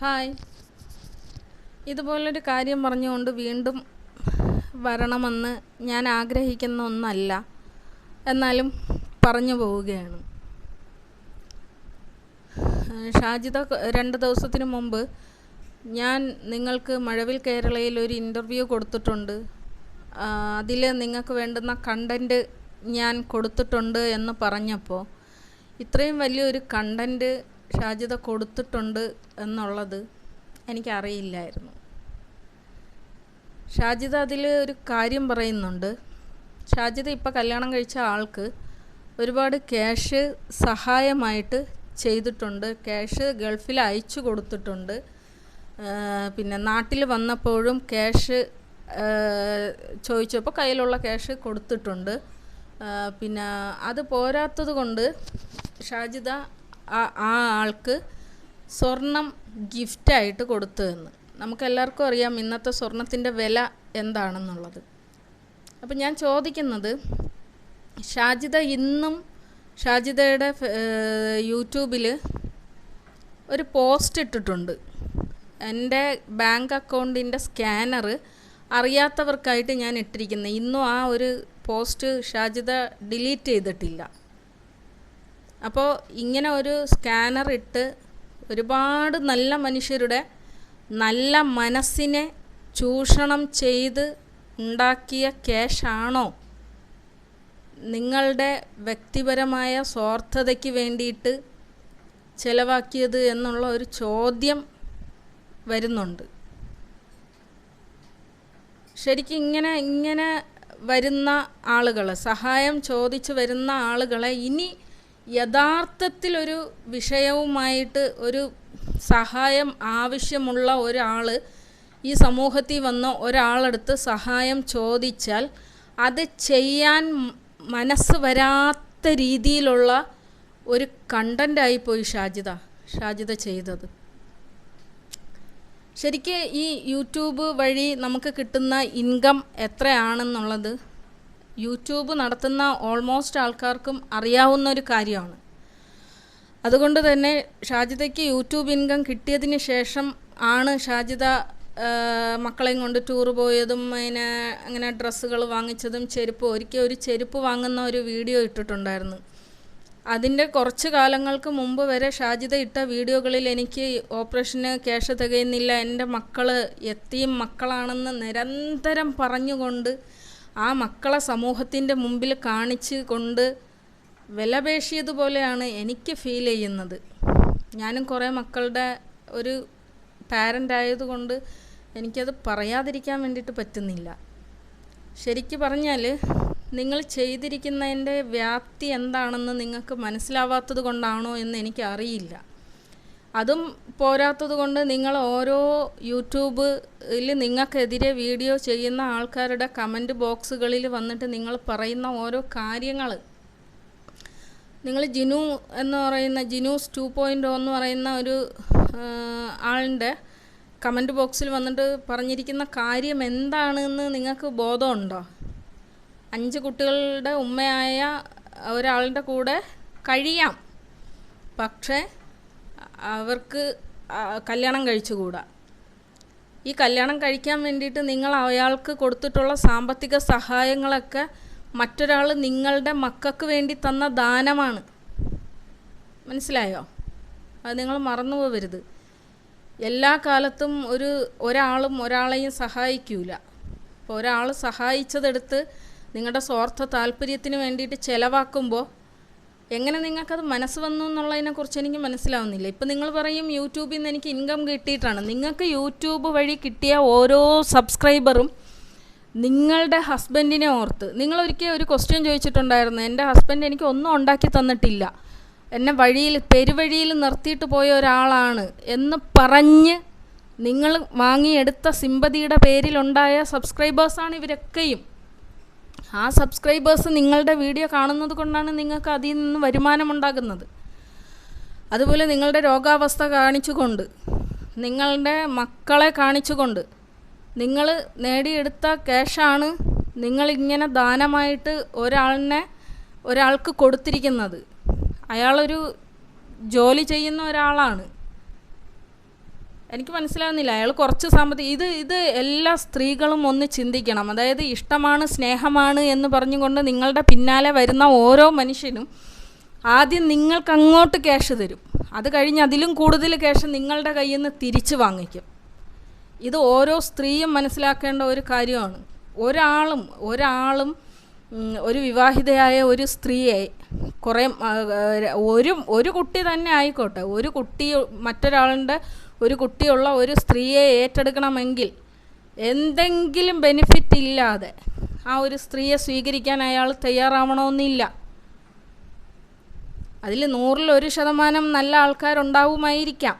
Hi. ഇതുപോലൊരു കാര്യം പറഞ്ഞുകൊണ്ട് വീണ്ടും വരണമെന്ന് ഞാൻ ആഗ്രഹിക്കുന്ന ഒന്നല്ല. എന്നാലും പറഞ്ഞു പോവുകയാണ്. ഷാജിത രണ്ട് ദിവസത്തിന് മുമ്പ് ഞാൻ നിങ്ങൾക്ക് മഴവിൽ കേരളയിൽ ഒരു ഇന്റർവ്യൂ കൊടുത്തിട്ടുണ്ട്. അതിൽ നിങ്ങൾക്ക് വേണ്ടുന്ന കണ്ടന്റ് ഞാൻ കൊടുത്തിട്ടുണ്ട് എന്ന് പറഞ്ഞപ്പോൾ ഇത്രയും വലിയൊരു കണ്ടന്റ് ഷാജിദ കൊടുത്തിട്ടുണ്ട് എന്നുള്ളത് എനിക്കറിയില്ലായിരുന്നു. ഷാജിത അതിൽ ഒരു കാര്യം പറയുന്നുണ്ട്. ഷാജിത ഇപ്പോൾ കല്യാണം കഴിച്ച ആൾക്ക് ഒരുപാട് ക്യാഷ് സഹായമായിട്ട് ചെയ്തിട്ടുണ്ട്. ക്യാഷ് ഗൾഫിൽ അയച്ചു കൊടുത്തിട്ടുണ്ട്. പിന്നെ നാട്ടിൽ വന്നപ്പോഴും ക്യാഷ് ചോദിച്ചപ്പോൾ കയ്യിലുള്ള ക്യാഷ് കൊടുത്തിട്ടുണ്ട്. പിന്നെ അത് പോരാത്തത് കൊണ്ട് ഷാജിദ ആ ആൾക്ക് സ്വർണം ഗിഫ്റ്റായിട്ട് കൊടുത്തു എന്ന്. നമുക്കെല്ലാവർക്കും അറിയാം ഇന്നത്തെ സ്വർണത്തിന്റെ വില എന്താണെന്നുള്ളത്. അപ്പം ഞാൻ ചോദിക്കുന്നത് ഷാജിദ ഇന്നും ഷാജിദയുടെ യൂട്യൂബിൽ ഒരു പോസ്റ്റ് ഇട്ടിട്ടുണ്ട്. എന്റെ ബാങ്ക് അക്കൗണ്ടിന്റെ സ്കാനർ അറിയാത്തവർക്കായിട്ട് ഞാൻ ഇട്ടിരിക്കുന്നത്. ഇന്നും ആ ഒരു പോസ്റ്റ് ഷാജിദ ഡിലീറ്റ് ചെയ്തിട്ടില്ല. അപ്പോൾ ഇങ്ങനെ ഒരു സ്കാനർ ഇട്ട് ഒരുപാട് നല്ല മനുഷ്യരുടെ നല്ല മനസ്സിനെ ചൂഷണം ചെയ്ത് ഉണ്ടാക്കിയ ക്യാഷാണോ നിങ്ങളുടെ വ്യക്തിപരമായ സ്വാർത്ഥതയ്ക്ക് വേണ്ടിയിട്ട് ചിലവാക്കിയത് എന്നുള്ള ഒരു ചോദ്യം വരുന്നുണ്ട്. ശരിക്കും ഇങ്ങനെ ഇങ്ങനെ വരുന്ന ആളുകൾ സഹായം ചോദിച്ച് വരുന്ന ആളുകളെ ഇനി യഥാർത്ഥത്തിലൊരു വിഷയവുമായിട്ട് ഒരു സഹായം ആവശ്യമുള്ള ഒരാൾ ഈ സമൂഹത്തിൽ വന്ന ഒരാളടുത്ത് സഹായം ചോദിച്ചാൽ അത് ചെയ്യാൻ മനസ്സ് വരാത്ത രീതിയിലുള്ള ഒരു കണ്ടന്റായി പോയി ഷാജിദ ഷാജിദ ചെയ്തത്. ശരിക്ക് ഈ യൂട്യൂബ് വഴി നമുക്ക് കിട്ടുന്ന ഇൻകം എത്രയാണെന്നുള്ളത് യൂട്യൂബ് നടത്തുന്ന ഓൾമോസ്റ്റ് ആൾക്കാർക്കും അറിയാവുന്ന ഒരു കാര്യമാണ്. അതുകൊണ്ട് തന്നെ ഷാജിതയ്ക്ക് യൂട്യൂബ് ഇൻകം കിട്ടിയതിന് ശേഷം ആണ് ഷാജിത മക്കളെയും കൊണ്ട് ടൂർ പോയതും അതിനെ അങ്ങനെ ഡ്രസ്സുകൾ വാങ്ങിച്ചതും ചെരുപ്പ് ഒരിക്കൽ ഒരു ചെരുപ്പ് വാങ്ങുന്ന ഒരു വീഡിയോ ഇട്ടിട്ടുണ്ടായിരുന്നു. അതിന്റെ കുറച്ച് കാലങ്ങൾക്ക് മുമ്പ് വരെ ഷാജിത ഇട്ട വീഡിയോകളിൽ എനിക്ക് ഓപ്പറേഷന് ക്യാഷ് തികയുന്നില്ല എന്റെ മക്കൾ എത്തിയും മക്കളാണെന്ന് നിരന്തരം പറഞ്ഞുകൊണ്ട് ആ മക്കളെ സമൂഹത്തിന്റെ മുമ്പിൽ കാണിച്ച് കൊണ്ട് വിലപേശിയതുപോലെയാണ് എനിക്ക് ഫീൽ ചെയ്യുന്നത്. ഞാനും കുറേ മക്കളുടെ ഒരു പാരന്റ് ആയതുകൊണ്ട് എനിക്കത് പറയാതിരിക്കാൻ വേണ്ടിയിട്ട് പറ്റുന്നില്ല. ശരിക്ക് പറഞ്ഞാൽ നിങ്ങൾ ചെയ്തിരിക്കുന്നതിന്റെ വ്യാപ്തി എന്താണെന്ന് നിങ്ങൾക്ക് മനസ്സിലാവാത്തത് കൊണ്ടാണോ എന്ന് എനിക്ക് അറിയില്ല. അതും പോരാത്തത് കൊണ്ട് നിങ്ങൾ ഓരോ യൂട്യൂബിൽ നിങ്ങൾക്കെതിരെ വീഡിയോ ചെയ്യുന്ന ആൾക്കാരുടെ കമന്റ് ബോക്സുകളിൽ വന്നിട്ട് നിങ്ങൾ പറയുന്ന ഓരോ കാര്യങ്ങൾ. നിങ്ങൾ ജിനു എന്ന് പറയുന്ന ജിനൂസ് ടു പോയിന്റ് എന്ന് പറയുന്ന ഒരു ആളിന്റെ കമന്റ് ബോക്സിൽ വന്നിട്ട് പറഞ്ഞിരിക്കുന്ന കാര്യം എന്താണെന്ന് നിങ്ങൾക്ക് ബോധമുണ്ടോ? അഞ്ച് കുട്ടികളുടെ ഉമ്മയായ ഒരാളുടെ കൂടെ കഴിയാം. പക്ഷേ അവർക്ക് കല്യാണം കഴിച്ചുകൂടാ. ഈ കല്യാണം കഴിക്കാൻ വേണ്ടിയിട്ട് നിങ്ങൾ അയാൾക്ക് കൊടുത്തിട്ടുള്ള സാമ്പത്തിക സഹായങ്ങളൊക്കെ മറ്റൊരാൾ നിങ്ങളുടെ മക്കൾക്ക് വേണ്ടി തന്ന ദാനമാണ്. മനസ്സിലായോ? അത് നിങ്ങൾ മറന്നു എല്ലാ കാലത്തും ഒരു ഒരാളും ഒരാളെയും സഹായിക്കൂല. അപ്പോൾ ഒരാൾ സഹായിച്ചതെടുത്ത് നിങ്ങളുടെ സ്വാർത്ഥ താല്പര്യത്തിന് വേണ്ടിയിട്ട് ചിലവാക്കുമ്പോൾ എങ്ങനെ നിങ്ങൾക്കത് മനസ്സ് വന്നു എന്നുള്ളതിനെക്കുറിച്ച് എനിക്ക് മനസ്സിലാവുന്നില്ല. ഇപ്പം നിങ്ങൾ പറയും യൂട്യൂബിൽ നിന്ന് എനിക്ക് ഇൻകം കിട്ടിയിട്ടാണ്. നിങ്ങൾക്ക് യൂട്യൂബ് വഴി കിട്ടിയ ഓരോ സബ്സ്ക്രൈബറും നിങ്ങളുടെ ഹസ്ബൻഡിനെ ഓർത്ത്. നിങ്ങൾ ഒരിക്കൽ ഒരു ക്വസ്റ്റ്യൻ ചോദിച്ചിട്ടുണ്ടായിരുന്നു. എന്റെ ഹസ്ബൻഡ് എനിക്ക് ഒന്നും ഉണ്ടാക്കി തന്നിട്ടില്ല. എന്നെ വഴിയിൽ പെരുവഴിയിൽ നിർത്തിയിട്ട് പോയ ഒരാളാണ് എന്ന് പറഞ്ഞ് നിങ്ങൾ വാങ്ങിയെടുത്ത സിമ്പതിയുടെ പേരിലുണ്ടായ സബ്സ്ക്രൈബേഴ്സാണ് ഇവരൊക്കെയും. ആ സബ്സ്ക്രൈബേഴ്സ് നിങ്ങളുടെ വീഡിയോ കാണുന്നത് കൊണ്ടാണ് നിങ്ങൾക്ക് അതിൽ നിന്ന് വരുമാനമുണ്ടാകുന്നത്. അതുപോലെ നിങ്ങളുടെ രോഗാവസ്ഥ കാണിച്ചുകൊണ്ട് നിങ്ങളുടെ മക്കളെ കാണിച്ചുകൊണ്ട് നിങ്ങൾ നേടിയെടുത്ത ക്യാഷാണ് നിങ്ങളിങ്ങനെ ദാനമായിട്ട് ഒരാളിനെ ഒരാൾക്ക് കൊടുത്തിരിക്കുന്നത്. അയാളൊരു ജോലി ചെയ്യുന്ന ഒരാളാണ്. എനിക്ക് മനസ്സിലാവുന്നില്ല. അയാൾ കുറച്ച് സാമ്പത്തിക ഇത് ഇത് എല്ലാ സ്ത്രീകളും ഒന്ന് ചിന്തിക്കണം. അതായത് ഇഷ്ടമാണ് സ്നേഹമാണ് എന്ന് പറഞ്ഞുകൊണ്ട് നിങ്ങളുടെ പിന്നാലെ വരുന്ന ഓരോ മനുഷ്യനും ആദ്യം നിങ്ങൾക്ക് അങ്ങോട്ട് ക്യാഷ് തരും. അത് കഴിഞ്ഞ് അതിലും കൂടുതൽ ക്യാഷ് നിങ്ങളുടെ കയ്യിൽ നിന്ന് തിരിച്ചു വാങ്ങിക്കും. ഇത് ഓരോ സ്ത്രീയും മനസ്സിലാക്കേണ്ട ഒരു കാര്യമാണ്. ഒരാളും ഒരാളും ഒരു വിവാഹിതയായ ഒരു സ്ത്രീയെ കുറേ ഒരു ഒരു കുട്ടി തന്നെ ആയിക്കോട്ടെ. ഒരു കുട്ടി മറ്റൊരാളുടെ ഒരു കുട്ടിയുള്ള ഒരു സ്ത്രീയെ ഏറ്റെടുക്കണമെങ്കിൽ എന്തെങ്കിലും ബെനിഫിറ്റ് ഇല്ലാതെ ആ ഒരു സ്ത്രീയെ സ്വീകരിക്കാൻ അയാൾ തയ്യാറാവണമെന്നില്ല. അതിൽ നൂറിൽ ഒരു ശതമാനം നല്ല ആൾക്കാരുണ്ടാവുമായിരിക്കാം.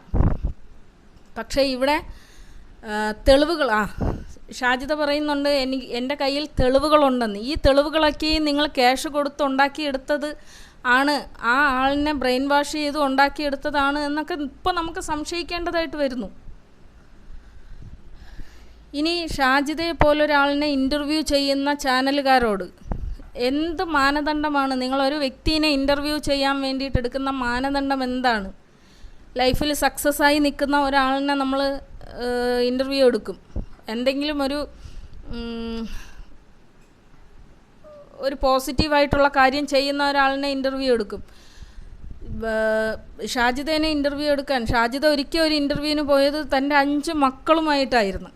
പക്ഷേ ഇവിടെ തെളിവുകൾ ആ ഷാജിത പറയുന്നുണ്ട് എനിക്ക് എന്റെ കയ്യിൽ തെളിവുകളുണ്ടെന്ന്. ഈ തെളിവുകളൊക്കെ നിങ്ങൾ ക്യാഷ് കൊടുത്ത് ഉണ്ടാക്കിയെടുത്തത് ആണ്. ആ ആളിനെ ബ്രെയിൻ വാഷ് ചെയ്ത് ഉണ്ടാക്കിയെടുത്തതാണ് എന്നൊക്കെ ഇപ്പോൾ നമുക്ക് സംശയിക്കേണ്ടതായിട്ട് വരുന്നു. ഇനി ഷാജിദയെ പോലൊരാളിനെ ഇന്റർവ്യൂ ചെയ്യുന്ന ചാനലുകാരോട് എന്ത് മാനദണ്ഡമാണ്? നിങ്ങളൊരു വ്യക്തിനെ ഇന്റർവ്യൂ ചെയ്യാൻ വേണ്ടിയിട്ട് എടുക്കുന്ന മാനദണ്ഡം എന്താണ്? ലൈഫിൽ സക്സസ് ആയി നിൽക്കുന്ന ഒരാളിനെ നമ്മൾ ഇന്റർവ്യൂ എടുക്കും. എന്തെങ്കിലും ഒരു ഒരു പോസിറ്റീവായിട്ടുള്ള കാര്യം ചെയ്യുന്ന ഒരാളിനെ ഇന്റർവ്യൂ എടുക്കും. ഷാജിദേനെ ഇന്റർവ്യൂ എടുക്കാൻ. ഷാജിദ ഒരിക്കൽ ഒരു ഇന്റർവ്യൂവിന് പോയത് തന്റെ അഞ്ച് മക്കളുമായിട്ടായിരുന്നു.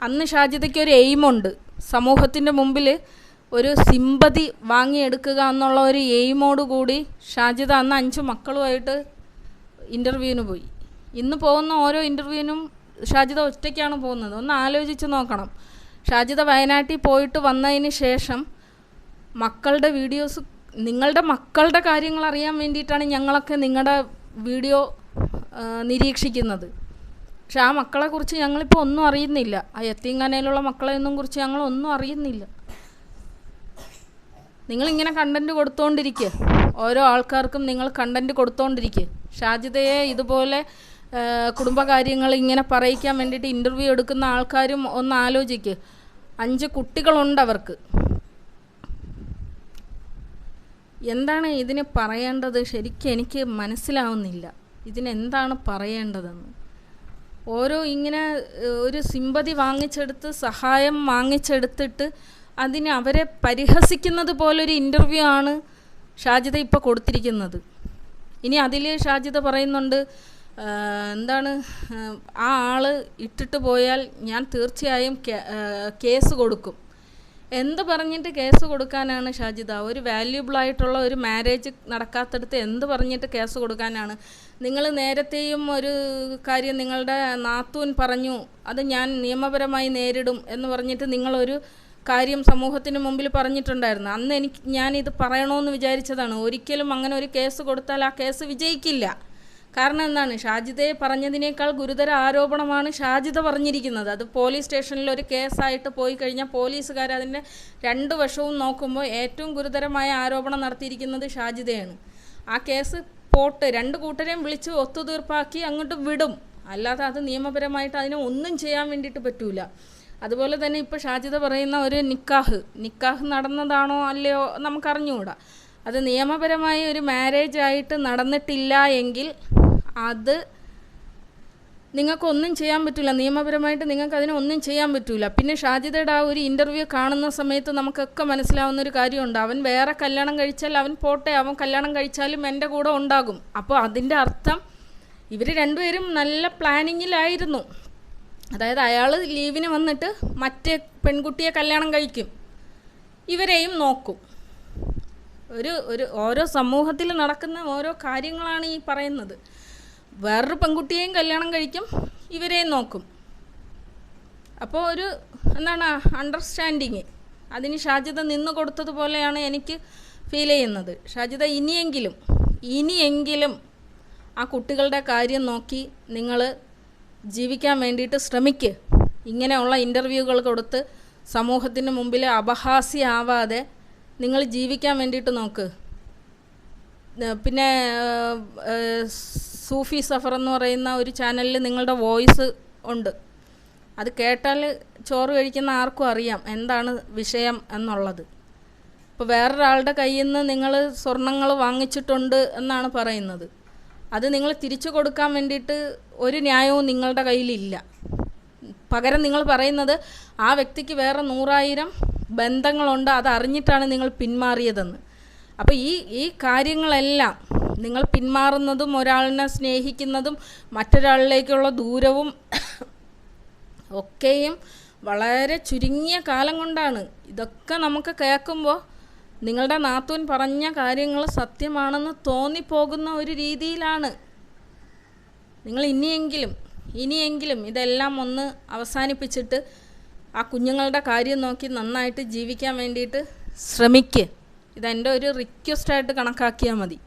അന്ന് ഷാജിദയ്ക്ക് ഒരു എയിമുണ്ട് സമൂഹത്തിന്റെ മുമ്പിൽ ഒരു സിമ്പതി വാങ്ങിയെടുക്കുക എന്നുള്ള ഒരു എയിമോട് കൂടി ഷാജിദ അന്ന് അഞ്ച് മക്കളുമായിട്ട് ഇന്റർവ്യൂവിന് പോയി. ഇന്ന് പോകുന്ന ഓരോ ഇന്റർവ്യൂവിനും ഷാജിദ ഒറ്റയ്ക്കാണ് പോകുന്നത്. ഒന്ന് ആലോചിച്ച് നോക്കണം. ഷാജിദ വയനാട്ടിൽ പോയിട്ട് വന്നതിന് ശേഷം മക്കളുടെ വീഡിയോസ് നിങ്ങളുടെ മക്കളുടെ കാര്യങ്ങൾ അറിയാൻ വേണ്ടിയിട്ടാണ് ഞങ്ങളൊക്കെ നിങ്ങളുടെ വീഡിയോ നിരീക്ഷിക്കുന്നത്. പക്ഷെ ആ മക്കളെക്കുറിച്ച് ഞങ്ങളിപ്പോൾ ഒന്നും അറിയുന്നില്ല. ആ എത്തിങ്ങാനയിലുള്ള മക്കളെയൊന്നും കുറിച്ച് ഞങ്ങളൊന്നും അറിയുന്നില്ല. നിങ്ങളിങ്ങനെ കണ്ടന്റ് കൊടുത്തുകൊണ്ടിരിക്കുക ഓരോ ആൾക്കാർക്കും നിങ്ങൾ കണ്ടന്റ് കൊടുത്തുകൊണ്ടിരിക്കുക ഷാജിതയെ ഇതുപോലെ കുടുംബകാര്യങ്ങൾ ഇങ്ങനെ പറയിക്കാൻ വേണ്ടിയിട്ട് ഇന്റർവ്യൂ എടുക്കുന്ന ആൾക്കാരും ഒന്ന് ആലോചിക്ക്. അഞ്ച് കുട്ടികളുണ്ട് അവർക്ക്. എന്താണ് ഇതിന് പറയേണ്ടത്? ശരിക്കും എനിക്ക് മനസ്സിലാവുന്നില്ല. ഇതിനെന്താണ് പറയേണ്ടതെന്ന്. ഓരോ ഇങ്ങനെ ഒരു സിമ്പതി വാങ്ങിച്ചെടുത്ത് സഹായം വാങ്ങിച്ചെടുത്തിട്ട് അതിന് അവരെ പരിഹസിക്കുന്നത് പോലൊരു ഇന്റർവ്യൂ ആണ് ഷാജിത ഇപ്പോൾ കൊടുത്തിരിക്കുന്നത്. ഇനി അതിൽ ഷാജിത പറയുന്നുണ്ട് എന്താണ്? ആ, ആൾ ഇട്ടിട്ട് പോയാൽ ഞാൻ തീർച്ചയായും കേസ് കൊടുക്കും. എന്ത് പറഞ്ഞിട്ട് കേസ് കൊടുക്കാനാണ് ഷാജിദ? ഒരു വാല്യുബിൾ ആയിട്ടുള്ള ഒരു മാരേജ് നടക്കാത്തടത്ത് എന്ത് പറഞ്ഞിട്ട് കേസ് കൊടുക്കാനാണ്? നിങ്ങൾ നേരത്തെയും ഒരു കാര്യം നിങ്ങളുടെ നാത്തൂൻ പറഞ്ഞു അത് ഞാൻ നിയമപരമായി നേരിടും എന്ന് പറഞ്ഞിട്ട് നിങ്ങളൊരു കാര്യം സമൂഹത്തിന് മുമ്പിൽ പറഞ്ഞിട്ടുണ്ടായിരുന്നു. അന്ന് എനിക്ക് ഞാനിത് പറയണമെന്ന് വിചാരിച്ചതാണ്. ഒരിക്കലും അങ്ങനെ ഒരു കേസ് കൊടുത്താൽ ആ കേസ് വിജയിക്കില്ല. കാരണം എന്താണ്? ഷാജിദയെ പറഞ്ഞതിനേക്കാൾ ഗുരുതര ആരോപണമാണ് ഷാജിദ പറഞ്ഞിരിക്കുന്നത്. അത് പോലീസ് സ്റ്റേഷനിൽ ഒരു കേസായിട്ട് പോയി കഴിഞ്ഞാൽ പോലീസുകാർ അതിന്റെ രണ്ട് വശവും നോക്കുമ്പോൾ ഏറ്റവും ഗുരുതരമായ ആരോപണം നടത്തിയിരിക്കുന്നത് ഷാജിദയാണ്. ആ കേസ് പോട്ട് രണ്ട് കൂട്ടരെയും വിളിച്ച് ഒത്തുതീർപ്പാക്കി അങ്ങോട്ട് വിടും. അല്ലാതെ അത് നിയമപരമായിട്ട് അതിനെ ഒന്നും ചെയ്യാൻ വേണ്ടിയിട്ട് പറ്റൂല. അതുപോലെ തന്നെ ഇപ്പോൾ ഷാജിദ പറയുന്ന ഒരു നിക്കാഹ്. നിക്കാഹ് നടന്നതാണോ അല്ലയോ നമുക്കറിഞ്ഞുകൂടാ. അത് നിയമപരമായ ഒരു മാരേജ് ആയിട്ട് നടന്നിട്ടില്ല എങ്കിൽ അത് നിങ്ങൾക്കൊന്നും ചെയ്യാൻ പറ്റില്ല നിയമപരമായിട്ട് നിങ്ങൾക്ക് അതിനൊന്നും ചെയ്യാൻ പറ്റില്ല പിന്നെ ഷാജിദയുടെ ആ ഒരു ഇന്റർവ്യൂ കാണുന്ന സമയത്ത് നമുക്കൊക്കെ മനസ്സിലാവുന്ന ഒരു കാര്യമുണ്ട്. അവൻ വേറെ കല്യാണം കഴിച്ചാൽ അവൻ പോട്ടെ അവൻ കല്യാണം കഴിച്ചാലും എന്റെ കൂടെ ഉണ്ടാകും. അപ്പോൾ അതിന്റെ അർത്ഥം ഇവർ രണ്ടുപേരും നല്ല പ്ലാനിങ്ങിലായിരുന്നു. അതായത് അയാൾ ലീവിന് വന്നിട്ട് മറ്റേ പെൺകുട്ടിയെ കല്യാണം കഴിക്കും. ഇവരെയും നോക്കും. ഒരു ഒരു ഓരോ സമൂഹത്തിൽ നടക്കുന്ന ഓരോ കാര്യങ്ങളാണ് ഈ പറയുന്നത്. വേറൊരു പെൺകുട്ടിയെയും കല്യാണം കഴിക്കും ഇവരെയും നോക്കും. അപ്പോൾ ഒരു എന്താണ് അണ്ടർസ്റ്റാൻഡിങ് അതിന് ഷാജിത നിന്ന് കൊടുത്തതുപോലെയാണ് എനിക്ക് ഫീൽ ചെയ്യുന്നത്. ഷാജിത ഇനിയെങ്കിലും ഇനിയെങ്കിലും ആ കുട്ടികളുടെ കാര്യം നോക്കി നിങ്ങൾ ജീവിക്കാൻ വേണ്ടിയിട്ട് ശ്രമിക്ക്. ഇങ്ങനെയുള്ള ഇന്റർവ്യൂകൾ കൊടുത്ത് സമൂഹത്തിന് മുമ്പിൽ അപഹാസ്യമാവാതെ നിങ്ങൾ ജീവിക്കാൻ വേണ്ടിയിട്ട് നോക്ക്. പിന്നെ സൂഫി സഫർ എന്ന് പറയുന്ന ഒരു ചാനലിൽ നിങ്ങളുടെ വോയിസ് ഉണ്ട്. അത് കേട്ടാൽ ചോറ് കഴിക്കുന്ന ആർക്കും അറിയാം എന്താണ് വിഷയം എന്നുള്ളത്. ഇപ്പോൾ വേറൊരാളുടെ കയ്യിൽ നിന്ന് നിങ്ങൾ സ്വർണങ്ങൾ വാങ്ങിച്ചിട്ടുണ്ട് എന്നാണ് പറയുന്നത്. അത് നിങ്ങൾ തിരിച്ചു കൊടുക്കാൻ വേണ്ടിയിട്ട് ഒരു ന്യായവും നിങ്ങളുടെ കയ്യിലില്ല. പകരം നിങ്ങൾ പറയുന്നത് ആ വ്യക്തിക്ക് വേറെ നൂറായിരം ബന്ധങ്ങളുണ്ട് അത് അറിഞ്ഞിട്ടാണ് നിങ്ങൾ പിന്മാറിയതെന്ന്. അപ്പോൾ ഈ ഈ കാര്യങ്ങളെല്ലാം നിങ്ങൾ പിന്മാറുന്നതും ഒരാളിനെ സ്നേഹിക്കുന്നതും മറ്റൊരാളിലേക്കുള്ള ദൂരവും ഒക്കെയും വളരെ ചുരുങ്ങിയ കാലം കൊണ്ടാണ്. ഇതൊക്കെ നമുക്ക് കേൾക്കുമ്പോൾ നിങ്ങളുടെ നാത്തൂൻ പറഞ്ഞ കാര്യങ്ങൾ സത്യമാണെന്ന് തോന്നിപ്പോകുന്ന ഒരു രീതിയിലാണ്. നിങ്ങൾ ഇനിയെങ്കിലും ഇനിയെങ്കിലും ഇതെല്ലാം ഒന്ന് അവസാനിപ്പിച്ചിട്ട് ആ കുഞ്ഞുങ്ങളുടെ കാര്യം നോക്കി നന്നായിട്ട് ജീവിക്കാൻ വേണ്ടിയിട്ട് ശ്രമിക്കുക ഇതെന്റെ ഒരു റിക്വസ്റ്റായിട്ട് കണക്കാക്കിയാൽ മതി.